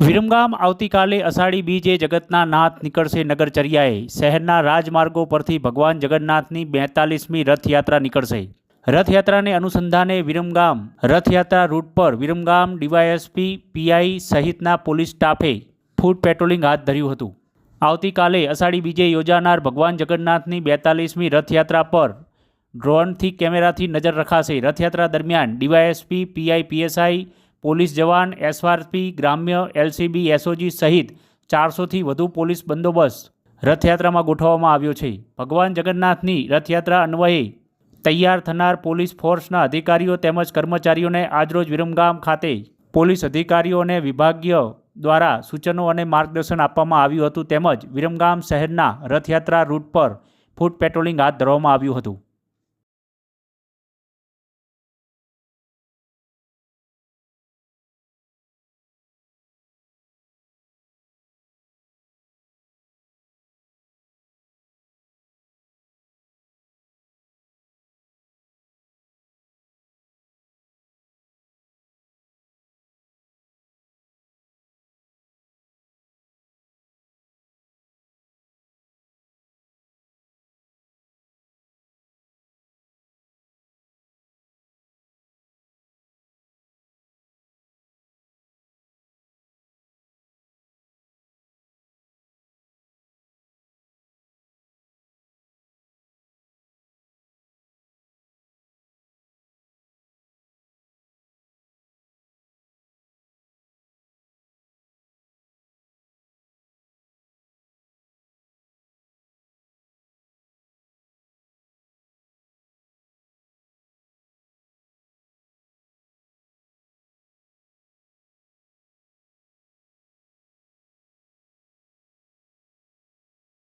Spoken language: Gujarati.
વિરમગામ આવતીકાલે અષાઢી બીજે જગતના નાથ નીકળશે નગરચર્યાએ. શહેરના રાજમાર્ગો પરથી ભગવાન જગન્નાથની બેતાલીસમી રથયાત્રા નીકળશે. રથયાત્રાને અનુસંધાને વિરમગામ. રથયાત્રા રૂટ પર વિરમગામ ડીવાયએસપી, પીઆઈ સહિતના પોલીસ સ્ટાફે ફૂડ પેટ્રોલિંગ હાથ ધર્યું હતું. આવતીકાલે અષાઢી બીજે યોજાનાર ભગવાન જગન્નાથની બેતાલીસમી રથયાત્રા પર ડ્રોનથી કેમેરાથી નજર રખાશે. રથયાત્રા દરમિયાન ડીવાયએસપી, પીઆઈ, પીએસઆઈ પોલીસ જવાન એસઆરપી ગ્રામ્ય એલસીબી એસઓજી સહિત ચારસોથી વધુ પોલીસ બંદોબસ્ત રથયાત્રામાં ગોઠવવામાં આવ્યો છે. ભગવાન જગન્નાથની રથયાત્રા અન્વયે તૈયાર થનાર પોલીસ ફોર્સના અધિકારીઓ તેમજ કર્મચારીઓને આજરોજ વિરમગામ ખાતે પોલીસ અધિકારીઓ અને વિભાગીય દ્વારા સૂચનો અને માર્ગદર્શન આપવામાં આવ્યું હતું તેમજ વિરમગામ શહેરના રથયાત્રા રૂટ પર ફૂટ પેટ્રોલિંગ હાથ ધરવામાં આવ્યું હતું.